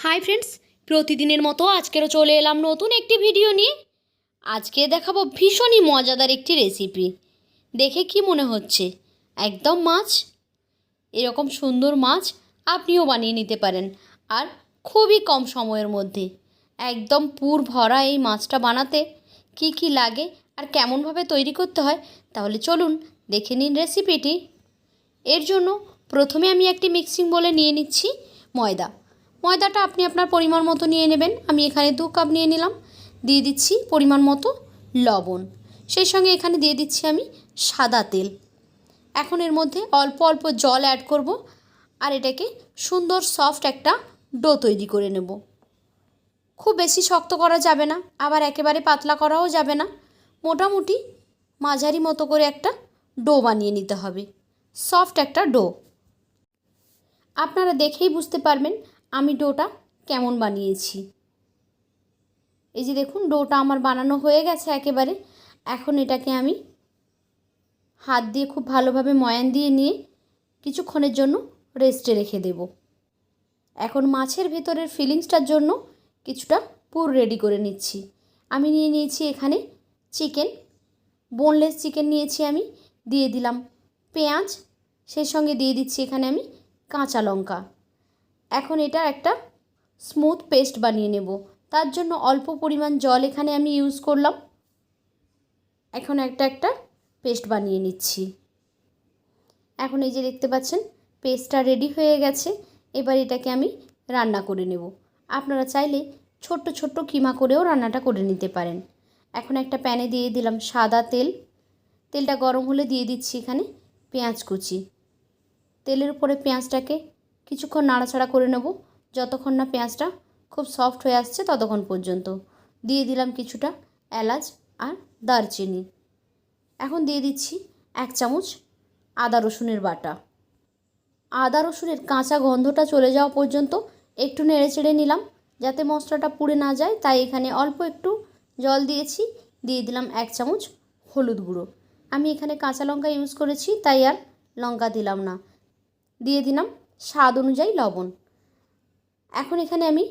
Hi friends প্রতিদিনের মতো আজকেরও চলে এলাম নতুন একটি ভিডিও নিয়ে। আজকে দেখাবো ভীষণই মজাদার একটি রেসিপি দেখে কি মনে হচ্ছে? একদম মাছ? এরকম সুন্দর মাছ আপনিও বানিয়ে নিতে পারেন, আর খুবই কম সময়ের মধ্যে। একদম পুর ভরা এই মাছটা বানাতে কি কি লাগে আর কেমনভাবে তৈরি করতে হয়, তাহলে চলুন দেখে নিন রেসিপিটি এর জন্য প্রথমে আমি একটি মিক্সিং বলে নিয়ে নিচ্ছি ময়দা। ময়দাটা আপনি আপনার পরিমাণ মতো নিয়ে নেবেন। আমি এখানে দু কাপ নিয়ে নিলাম। দিয়ে দিচ্ছি পরিমাণ মতো লবণ। সেই সঙ্গে এখানে দিয়ে দিচ্ছি আমি সাদা তেল। এখন এর মধ্যে অল্প অল্প জল অ্যাড করব আর এটাকে সুন্দর সফট একটা ডো তৈরি করে নেব। খুব বেশি শক্ত করা যাবে না, আবার একেবারে পাতলা করাও যাবে না। মোটামুটি মাঝারি মতো করে একটা ডো বানিয়ে নিতে হবে। সফট একটা ডো আপনারা দেখেই বুঝতে পারবেন আমি ডোটা কেমন বানিয়েছি? এই যে দেখুন, ডোটা আমার বানানো হয়ে গেছে একেবারে। এখন এটাকে আমি হাত দিয়ে খুব ভালোভাবে ময়ান দিয়ে নিয়ে কিছুক্ষণের জন্য রেস্টে রেখে দেব। এখন মাছের ভেতরের ফিলিংসটার জন্য কিছুটা পুর রেডি করে নিচ্ছি। আমি নিয়ে নিয়েছি এখানে চিকেন। বোনলেস চিকেন নিয়েছি আমি, দিয়ে দিলাম পেঁয়াজ। সেই সঙ্গে দিয়ে দিচ্ছি এখানে আমি কাঁচা লঙ্কা। এখন এটা একটা স্মুথ পেস্ট বানিয়ে নেব। তার জন্য অল্প পরিমাণ জল এখানে আমি ইউজ করলাম। এখন একটা একটা পেস্ট বানিয়ে নিচ্ছি। এখন এই যে দেখতে পাচ্ছেন পেস্টটা রেডি হয়ে গেছে। এবার এটাকে আমি রান্না করে নেব। আপনারা চাইলে ছোট্ট ছোট্ট কিমা করেও রান্নাটা করে নিতে পারেন। এখন একটা প্যানে দিয়ে দিলাম সাদা তেল। তেলটা গরম হলে দিয়ে দিচ্ছি এখানে পেঁয়াজ কুচি। তেলের উপরে পেঁয়াজটাকে কিছুক্ষণ নাড়াচাড়া করে নেব। যতক্ষণ না পেঁয়াজটা খুব সফট হয়ে আসছে ততক্ষণ পর্যন্ত। দিয়ে দিলাম কিছুটা এলাচ আর দারচিনি। এখন দিয়ে দিচ্ছি এক চামচ আদা রসুনের বাটা। আদা রসুনের কাঁচা গন্ধটা চলে যাওয়া পর্যন্ত একটু নেড়ে চেড়ে নিলাম। যাতে মশলাটা পুড়ে না যায়, তাই এখানে অল্প একটু জল দিয়েছি। দিয়ে দিলাম এক চামচ হলুদ গুঁড়ো। আমি এখানে কাঁচা লঙ্কা ইউজ করেছি, তাই আর লঙ্কা দিলাম না। দিয়ে দিলাম স্বাদ অনুযায়ী লবণ। এখন এখানে আমি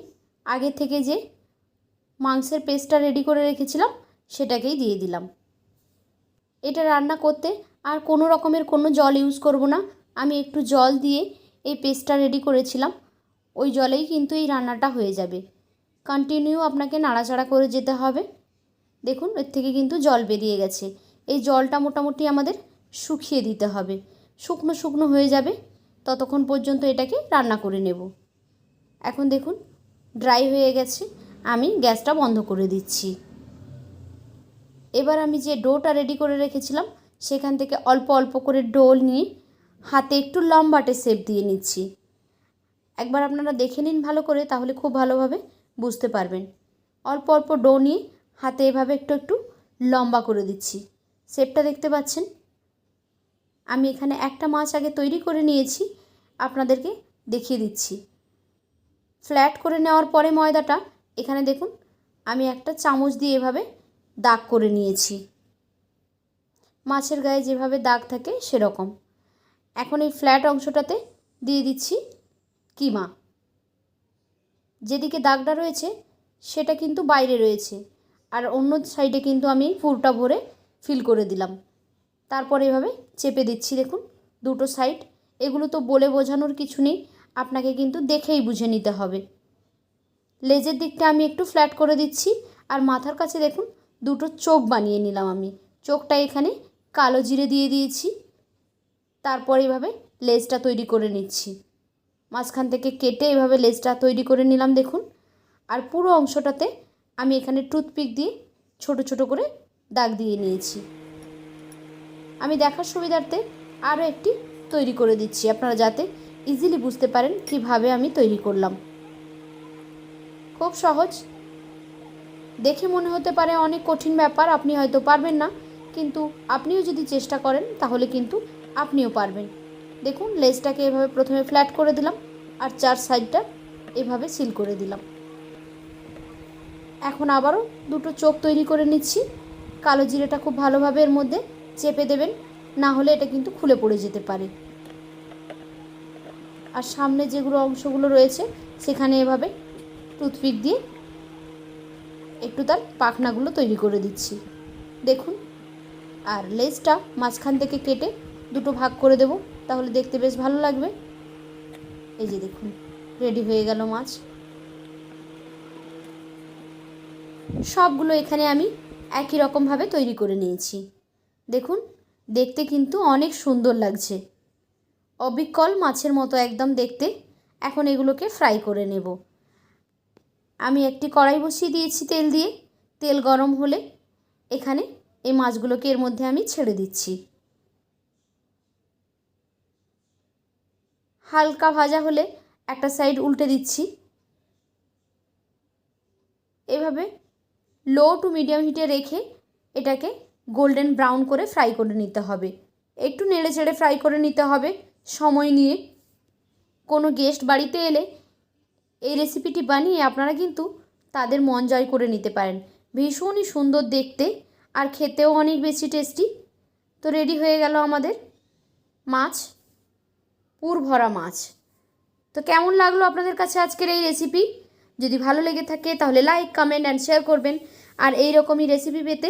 আগে থেকে যে মাংসের পেস্টটা রেডি করে রেখেছিলাম, সেটাকেই দিয়ে দিলাম। এটা রান্না করতে আর কোনো রকমের কোনো জল ইউজ করব না। আমি একটু জল দিয়ে এই পেস্টটা রেডি করেছিলাম। ওই জলেই কিন্তু এই রান্নাটা হয়ে যাবে। কন্টিনিউ আপনাকে নাড়াচাড়া করে যেতে হবে। দেখুন, এর থেকে কিন্তু জল বেরিয়ে গেছে। এই জলটা মোটামুটি আমাদের শুকিয়ে দিতে হবে। শুকনো শুকনো হয়ে যাবে। ততক্ষণ পর্যন্ত এটাকে রান্না করে নেব। এখন দেখুন ড্রাই হয়ে গেছে। আমি গ্যাসটা বন্ধ করে দিচ্ছি। এবার আমি যে ডোটা রেডি করে রেখেছিলাম, সেখান থেকে অল্প অল্প করে ডোল নিয়ে হাতে একটু লম্বাটে শেপ দিয়ে নিচ্ছি। একবার আপনারা দেখে নিন ভালো করে, তাহলে খুব ভালোভাবে বুঝতে পারবেন। অল্প অল্প ডো নিয়ে হাতে এভাবে একটু একটু লম্বা করে দিচ্ছি। শেপটা দেখতে পাচ্ছেন? আমি এখানে একটা মাছ আগে তৈরি করে নিয়েছি, আপনাদেরকে দেখিয়ে দিচ্ছি। ফ্ল্যাট করে নেওয়ার পরে ময়দাটা, এখানে দেখুন, আমি একটা চামচ দিয়ে এভাবে দাগ করে নিয়েছি। মাছের গায়ে যেভাবে দাগ থাকে, সেরকম। এখন এই ফ্ল্যাট অংশটাতে দিয়ে দিচ্ছি কিমা। যেদিকে দাগটা রয়েছে, সেটা কিন্তু বাইরে রয়েছে। আর অন্য সাইডে কিন্তু আমি পুরটা ভরে ফিল করে দিলাম। তারপর এভাবে চেপে দিচ্ছি, দেখুন, দুটো সাইড এগুলো তো বলে বোঝানোর কিছু নেই, আপনাকে কিন্তু দেখেই বুঝে নিতে হবে। লেজের দিকটা আমি একটু ফ্ল্যাট করে দিচ্ছি, আর মাথার কাছে দেখুন, দুটো চোখ বানিয়ে নিলাম আমি। চোখটা এখানে কালো জিরে দিয়ে দিয়েছি। তারপর এভাবে লেজটা তৈরি করে নিচ্ছি। মাঝখান থেকে কেটে এভাবে লেজটা তৈরি করে নিলাম, দেখুন। আর পুরো অংশটাতে আমি এখানে টুথপিক দিয়ে ছোট ছোট করে দাগ দিয়ে নিয়েছি। আমি দেখার সুবিধার্থে আরও একটি তৈরি করে দিচ্ছি। আপনারা যাতে ইজিলি বুঝতে পারেন কীভাবে আমি তৈরি করলাম। খুব সহজ। দেখে মনে হতে পারে অনেক কঠিন ব্যাপার, আপনি হয়তো পারবেন না, কিন্তু আপনিও যদি চেষ্টা করেন, তাহলে কিন্তু আপনিও পারবেন। দেখুন লেজটাকে এভাবে প্রথমে ফ্ল্যাট করে দিলাম, আর চার সাইডটা এভাবে সিল করে দিলাম। এখন আবারও দুটো চোখ তৈরি করে নিচ্ছি। কালো জিরেটা খুব ভালোভাবে এর মধ্যে চেপে দেবেন, না হলে এটা কিন্তু খুলে পড়ে যেতে পারে। আর সামনে যেগুলো অংশগুলো রয়েছে, সেখানে এভাবে টুথপিক দিয়ে একটু তার পাখনাগুলো তৈরি করে দিচ্ছি। দেখুন, আর লেজটা মাঝখান থেকে কেটে দুটো ভাগ করে দেব, তাহলে দেখতে বেশ ভালো লাগবে। এই যে দেখুন, রেডি হয়ে গেল মাছ। সবগুলো এখানে আমি একই রকমভাবে তৈরি করে নিয়েছি। দেখুন, দেখতে কিন্তু অনেক সুন্দর লাগছে। অবিকল মাছের মতো একদম দেখতে। এখন এগুলোকে ফ্রাই করে নেব। আমি একটি কড়াই বসিয়ে দিয়েছি তেল দিয়ে। তেল গরম হলে এখানে এই মাছগুলোকে এর মধ্যে আমি ছেড়ে দিচ্ছি। হালকা ভাজা হলে একটা সাইড উল্টে দিচ্ছি। এভাবে লো টু মিডিয়াম হিটে রেখে এটাকে গোল্ডেন ব্রাউন করে ফ্রাই করে নিতে হবে। একটু নেড়ে চেড়ে ফ্রাই করে নিতে হবে। সময় নিয়ে কোনো গেস্ট বাড়িতে এলে এই রেসিপিটি বানিয়ে আপনারা কিন্তু তাদের মন জয় করে নিতে পারেন। ভীষণই সুন্দর দেখতে আর খেতেও অনেক বেশি টেস্টি। তো রেডি হয়ে গেল আমাদের মাছ, পুর ভরা মাছ। তো কেমন লাগল আপনাদের কাছে আজকের এই রেসিপি? যদি ভালো লেগে থাকে তাহলে লাইক, কমেন্ট অ্যান্ড শেয়ার করবেন। আর এই রকমই রেসিপি পেতে